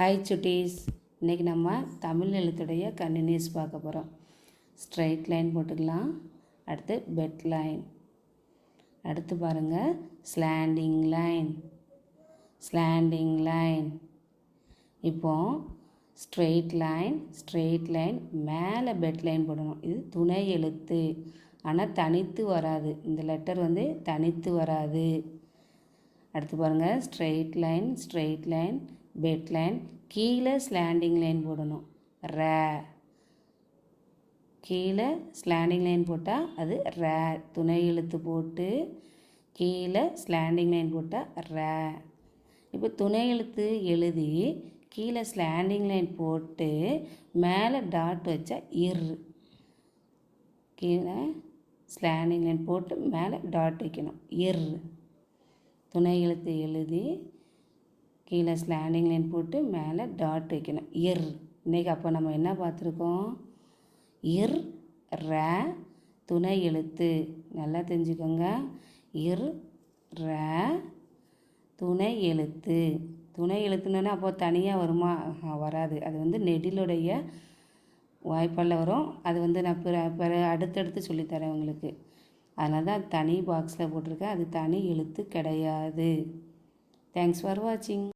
Hi சுட்டீஸ் இன்றைக்கி நம்ம Tamil எழுத்துடைய continuous பார்க்க போகிறோம் ஸ்ட்ரைட் லைன் போட்டுக்கலாம். அடுத்து பெட் லைன் அடுத்து பாருங்கள் ஸ்லாண்டிங் லைன் ஸ்லாண்டிங் லைன் இப்போ ஸ்ட்ரெயிட் லைன் ஸ்ட்ரெயிட் லைன் மேலே பெட் லைன் போடணும். இது துணை எழுத்து. ஆனால் தனித்து வராது. இந்த லெட்டர் வந்து தனித்து வராது. அடுத்து பாருங்கள் straight line straight line bed line கீழே ஸ்லாண்டிங் லைன் போடணும். ர. கீழே ஸ்லாண்டிங் லைன் போட்டால் அது ர. துணை எழுத்து போட்டு கீழே ஸ்லாண்டிங் லைன் போட்டால் ர. இப்போ துணை எழுத்து எழுதி கீழே ஸ்லாண்டிங் லைன் போட்டு மேலே டாட் வச்சா இர். கீழே ஸ்லாண்டிங் லைன் போட்டு மேலே டாட் வைக்கணும். இர். துணை எழுத்து எழுதி கீழே ஸ்லாண்டிங் லைன் போட்டு மேலே டாட் வைக்கணும். இர். இன்றைக்கி அப்போ நம்ம என்ன பார்த்துருக்கோம்? இர் ர துணை எழுத்து. நல்லா தெரிஞ்சுக்கோங்க. இர் ர துணை எழுத்து. துணை எழுத்துனோன்னா அப்போ தனியாக வருமா? வராது. அது வந்து நெடிலுடைய வாய்ப்பால் வரும். அது வந்து நான் பிற பிற அடுத்தடுத்து சொல்லித்தரேன் உங்களுக்கு. அதனால தான் தனி பாக்ஸில் போட்டிருக்கேன். அது தனி எழுத்து கிடையாது. தேங்க்ஸ் ஃபார் வாட்சிங்